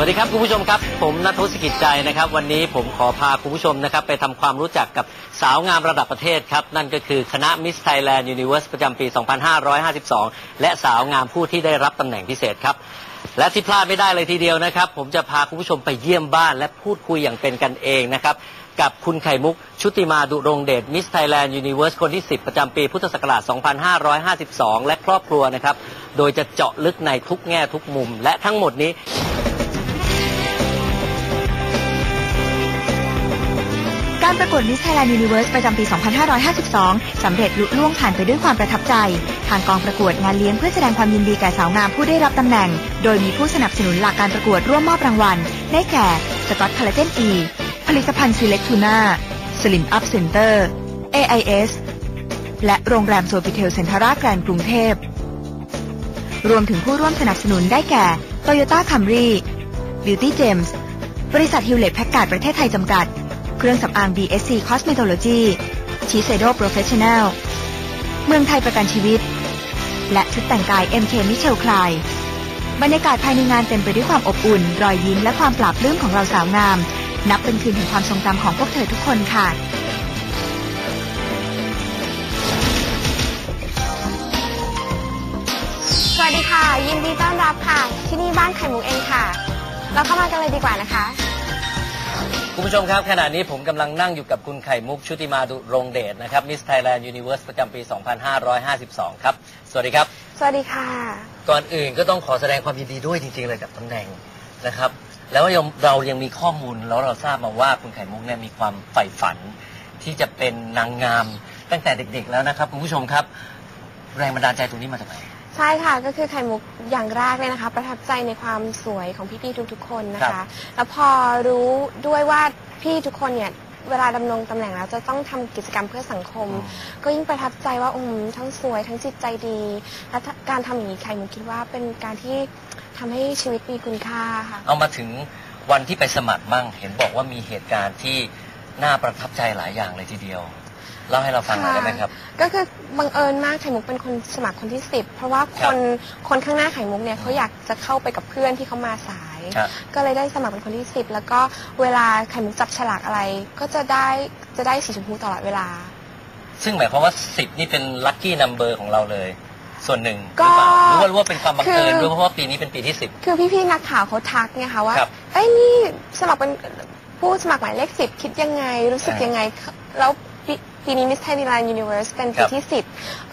สวัสดีครับคุณผู้ชมครับ ผมนัทวุฒิกิจใจนะครับ วันนี้ผมขอพาคุณผู้ชมนะครับ ไปทำความรู้จักกับสาวงามระดับประเทศครับ นั่นก็คือคณะ Miss Thailand Universe ประจำปี 2552 และสาวงามผู้ที่ได้รับตำแหน่งพิเศษครับ และที่พลาดไม่ได้เลยทีเดียวนะครับ ผมจะพาคุณผู้ชมไปเยี่ยมบ้าน และพูดคุยอย่างเป็นกันเองนะครับกับคุณไข่มุก ชุติมาดุรงเดช Miss Thailand Universe คนที่ 10 ประจำปีพุทธศักราช 2552 และครอบครัวนะครับ โดยจะเจาะลึกในทุกแง่ทุกมุม และทั้งหมดนี้ ประกวด Miss Thailand Universe ประจำปี 2552 สำเร็จลุล่วงผ่านไปด้วยความประทับใจ ทางกองประกวดงานเลี้ยงเพื่อแสดงความยินดีแก่สาวงามผู้ได้รับตำแหน่ง โดยมีผู้สนับสนุนหลักการประกวดร่วมมอบรางวัล ได้แก่ สกอตคอลลาเจน E ผลิตภัณฑ์ Select Tuna Slim Up Center AIS และโรงแรมโซฟิเทลเซ็นทราแกรนกรุงเทพ รวมถึงผู้ร่วมสนับสนุนได้แก่ Toyota Camry Beauty Gems บริษัทฮิวเล็ตแพ็กการ์ดประเทศไทยจำกัด เครื่องสำอาง BSC Cosmetology ชีเซโด Professional เมืองไทยประกันชีวิต และชุดแต่งกาย MK Michel Klein บรรยากาศภายในงานเต็มไปด้วยความอบอุ่น รอยยิ้มและความปราบปลื้มของเราสาวงาม นับเป็นคืนแห่งความทรงจำของพวกเธอทุกคนค่ะสวัสดีค่ะ ยินดีต้อนรับค่ะ ที่นี่บ้านไข่มุกเองค่ะ เราเข้ามากันเลยดีกว่านะคะ คุณผู้ชมครับ ขณะนี้ผมกำลังนั่งอยู่กับคุณไข่มุกชุติมาดุรงเดชนะครับ Miss Thailand Universe ประจำปี 2552 ครับ สวัสดีครับ สวัสดีค่ะ ก่อนอื่นก็ต้องขอแสดงความยินดีด้วยจริงๆเลยกับตำแหน่งนะครับ แล้วยังเรายังมีข้อมูลแล้วเราทราบมาว่าคุณไข่มุกเนี่ยมีความใฝ่ฝัน ที่จะเป็นนางงามตั้งแต่เด็กๆแล้วนะครับคุณผู้ชมครับ แรงบันดาลใจตรงนี้มาจากไหน ใช่ค่ะก็คือไข่มุกอย่างแรกเลยนะคะ ประทับใจในความสวยของพี่ๆทุกๆ คนนะครัคะ บ แล้วพอรู้ด้วยว่าพี่ทุกคนเนี่ยเวลาดำรงตำแหน่งแล้วจะต้องทำกิจกรรมเพื่อสังคม ก็ยิ่งประทับใจว่าอืมทั้งสวยทั้งจิตใจดีและการทำอย่างนี้ไข่มุกคิดว่าเป็นการที่ทำให้ชีวิตมีคุณค่าค่ะ เอามาถึงวันที่ไปสมัครมั่ง เห็นบอกว่ามีเหตุการณ์ที่น่าประทับใจหลายอย่างเลยทีเดียว เล่าให้เราฟังหน่อยได้ไหมครับ ก็คือบังเอิญมากไข่มุกเป็นคนสมัครคนที่สิบเพราะว่าคครับนคนข้างหน้าไข่มุกเนี่ยเขาอยากจะเข้าไปกับเพื่อนที่เขามาสาย ครับก็เลยได้สมัครเป็นคนที่สิบแล้วก็เวลาไข่มุกจับฉลากอะไร ก็จะได้จะได้สีชมพูตลอดเวลา ซึ่งหมายความว่าสิบนี่เป็นลัคกี้นัมเบอร์ของเราเลย ส่วนหนึ่งหก็รือเปล่าหรือว่ารู้ว่าเป็นความบังเอิญคือ ด้วยเพราะว่าปีนี้เป็นปีที่สิบ คือพี่ๆนักข่าวเขาทักเนี่ยค่ะว่าครับเอ้ยนี่สมัครเป็นผู้สมัครหมายเลขสิบคิดยังไงรู้สึกอ่ายัยังไง แล้ว ปีปีนี้ Miss Thailand Universe เป็นครัปีบที่สิบ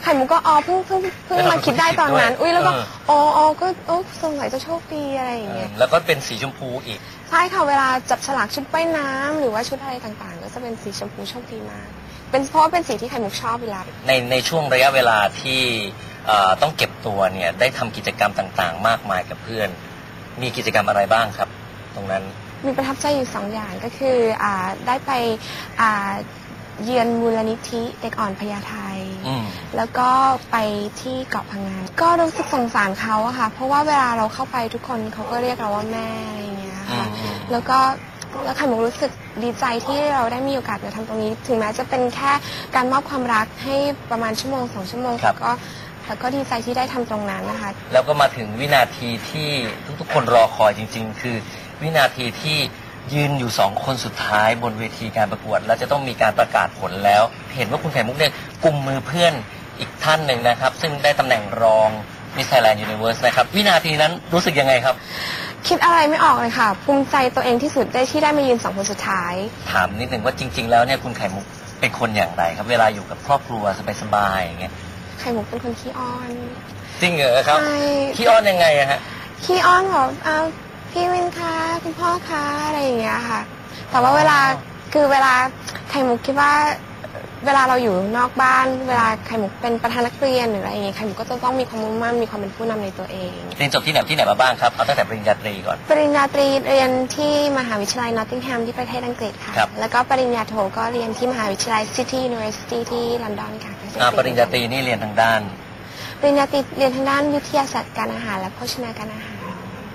ไข่มุกก็อ๋อเพิ่งเพิ่งเพิ่งมาคิดได้ตอนนั้นด้วยอุ้ยแล้วก็เอออ๋ออ๋อก็โอ้สงสัยจะโชคดีอะไรอย่างเงี้ยแล้วก็เป็นสีชมพูอีก ใช่ค่ะ เวลาจับฉลากชุดว่ายน้ำหรือว่าชุดอะไรต่างๆ ก็จะเป็นสีชมพูโชคดีมาก เป็นเพราะว่าเป็นสีที่ไข่มุกชอบเวลาในในช่วงระยะเวลาที่เอ่อต้องเก็บตัวเนี่ยได้ทำกิจกรรมต่างๆ มากมายกับเพื่อน มีกิจกรรมอะไรบ้างครับ ตรงนั้นมีประทับใจอยู่สองอย่างก็คืออ่าได้ไปอ่า เยือนมูลนิธิเด็กอ่อนพญาไทอืม แล้วก็ไปที่เกาะพังงาน ก็รู้สึกสงสารเขาอะค่ะ เพราะว่าเวลาเราเข้าไปทุกคนเขาก็เรียกเราว่าแม่อะไรอย่างเงี้ยค่ะ อืม แล้วก็แล้วไข่มุกรู้สึกดีใจที่เราได้มีโอกาสมาทำตรงนี้ ถึงแม้จะเป็นแค่การมอบความรักให้ประมาณชั่วโมงสองชั่วโมงครับแต่ก็แต่ก็ดีใจที่ได้ทำตรงนั้นนะคะ แล้วก็มาถึงวินาทีที่ทุกๆ คนรอคอยจริง ๆ คือวินาทีที่ ยืนอยู่สองคนสุดท้ายบนเวทีการประกวด แล้วจะต้องมีการประกาศผลแล้ว เห็นว่าคุณไข่มุกเนี่ยกุมมือเพื่อนอีกท่านหนึ่งนะครับ ซึ่งได้ตำแหน่งรอง Miss Thailand Universe นะครับวินาทีนั้นรู้สึกยังไงครับ คิดอะไรไม่ออกเลยค่ะ ภูมิใจตัวเองที่สุดได้ที่ได้มายืนสองคนสุดท้าย ถามนิดหนึ่งว่าจริง ๆ แล้วเนี่ยคุณไข่มุกเป็นคนอย่างไรครับ เวลาอยู่กับครอบครัวสบายๆอย่างเงี้ยไข่มุกเป็นคนขี้อ้อนจริงเหรอครับใช่ขี้อ้อนยังไงอะฮะขี้อ้อนแบบอ้าวพี่วินคะ คุณพ่อคะอะไรอย่างเงี้ยค่ะ แต่ว่าเวลาคือเวลาไข่มุกคิดว่า เวลาเราอยู่นอกบ้าน เวลาไข่มุกเป็นประธานนักเรียนหรืออะไรอย่างเงี้ยไข่มุกก็จะต้องมีความมุ่งมั่นมีความเป็นผู้นำในตัวเอง เรียนจบที่ไหนที่ไหนมาบ้างครับ เอาตั้งแต่ปริญญาตรีก่อน ปริญญาตรีเรียนที่มหาวิทยาลัยนอตติงแฮมที่ประเทศอังกฤษค่ะ ครับ แล้วก็ปริญญาโทก็เรียนที่มหาวิทยาลัย City University ที่ลอนดอนค่ะอ่าปริญญาตรีนี่เรียนทางด้าน ปริญญาตรีเรียนทางด้านวิทยาศาสตร์การอาหารและโภชนาการอาหาร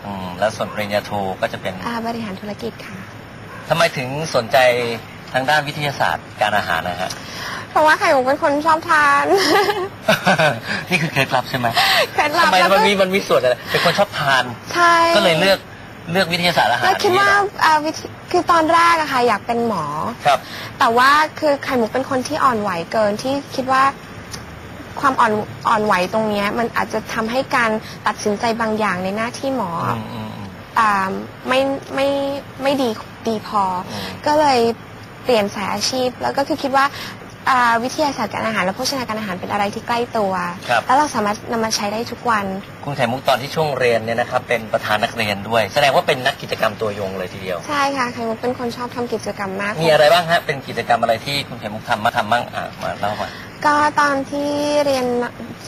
อืมแล้วส่วนปริญญาโทก็จะเป็นอ่าบริหารธุรกิจค่ะ ทำไมถึงสนใจทางด้านวิทยาศาสตร์การอาหารนะฮะ เพราะว่าไข่มุกเป็นคนชอบทาน นี่คือเคล็ดลับใช่ไหมเคล็ดลับทำไมแล้วก็มันมีมันมีส่วนอะไรเป็นคนชอบทาน ใช่ก็เลยเลือกเลือกวิทยาศาสตร์อาหารแล้วคิดว่านี่เหรออ่าวิธีคือตอนแรกอะค่ะอยากเป็นหมอ ครับ แต่ว่าคือไข่มุกเป็นคนที่อ่อนไหวเกินที่คิดว่า ความอ่อนอ่อนไหวตรงเนี้ยมันอาจจะทำให้การตัดสินใจบางอย่างในหน้าที่หมอออืมอืมอืม อ่าไม่ไม่ไม่ดีดีพออมก็เลยเปลี่ยนสายอาชีพ แล้วก็คือคิดว่าอ่าวิทยาศาสตร์การอาหารและโภชนาการอาหารเป็นอะไรที่ใกล้ตัว ครับ แล้วเราสามารถนำมาใช้ได้ทุกวันคุณไข่มุกตอนที่ช่วงเรียนเนี่ยนะครับเป็นประธานนักเรียนด้วย แสดงว่าเป็นนักกิจกรรมตัวยงเลยทีเดียว ใช่ค่ะไข่มุกเป็นคนชอบทำกิจกรรมมาก มีอะไรบ้างฮะเป็นกิจกรรมอะไรที่คุณไข่มุกทำมาทำบ้างอะมาเล่ามา ก็ตอนที่เรียน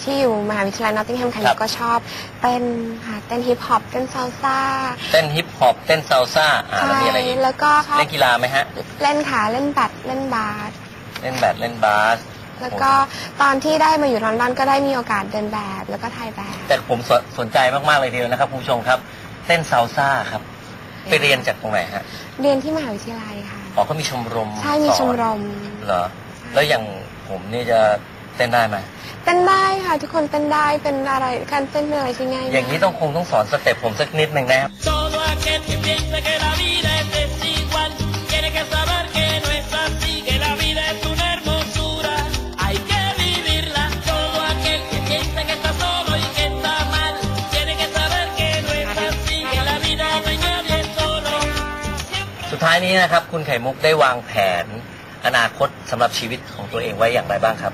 ที่อยู่มหาวิทยาลัยนอตติงแฮมไข่ครัมุบกก็ชอบเต้นค่ะเต้นฮิปฮอปเต้นซาลซ่าเต้นฮิปฮอปเต้นซาลซ่าอ่าแล้วมีอะไรอีกแล้วก็ชอบเล่นกีฬาไหมฮะ เล่นขาเล่นแบดเล่นบาสเล่นแบดเล่นบาสแล้วก็ตอนที่ได้มาอยู่ลอนดอนก็ได้มีโอกาสเดินแบบแล้วก็ถ่ายแบบ แต่ผมสนสนใจมากๆเลยทีเดียวนะครับคุณผู้ชมครับเต้นซาลซ่าครับไปเรียนจากตรงไหนฮะ เรียนที่มหาวิทยาลัยค่ะอ๋อเขามีชมรมใช่มีสอนชมรมเหรอแล้วอย่าง ผมนี่จะเต้นได้ไหมเต้นได้ค่ะทุกคนเต้นได้เป็นอะไรการเต้นเป็นอะไรที่ง่ายมกอย่างนี้ต้องคงต้องสอนสเต็ปผมสักนิดหนึ่งนะครับ Todo aquel que piensa que la vida es desigual tiene que saber que no es así, que la vida es una hermosura, hay que vivirla. Todo aquel que piensa que está solo y que está mal tiene que saber que no es así, que la vida no hay nadie solo. สุดท้ายนี้นะครับ คุณไข่มุกได้วางแผน อนาคตสำหรับชีวิตของตัวเองไว้อย่างไรบ้างครับ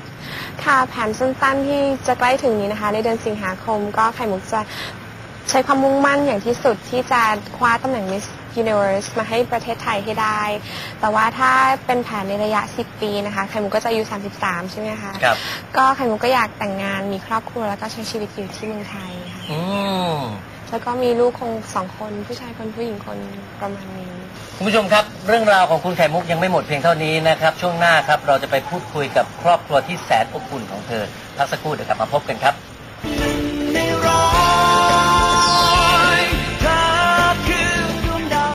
ค่ะแผนสั้นๆที่จะใกล้ถึงนี้นะคะ ในเดือนสิงหาคมก็ไข่มุกจะใช้ความมุ่งมั่นอย่างที่สุดที่จะคว้าตำแหน่ง Miss Universe มาให้ประเทศไทยให้ได้ แต่ว่าถ้าเป็นแผนในระยะ 10 ปีนะคะ ไข่มุกก็จะอายุ 33 ใช่ไหมคะ ครับ ก็ไข่มุกก็อยากแต่งงานมีครอบครัวแล้วก็ใช้ชีวิตอยู่ที่เมืองไทยค่ะ อืม แล้วก็มีลูกคงสองคนผู้ชายคนผู้หญิงคนประมาณนี้ คุณผู้ชมครับ เรื่องราวของคุณไข่มุกยังไม่หมดเพียงเท่านี้นะครับ ช่วงหน้าครับเราจะไปพูดคุยกับครอบครัวที่แสนอบอุ่นของเธอพักสักครู่เดี๋ยวกลับมาพบกันครับ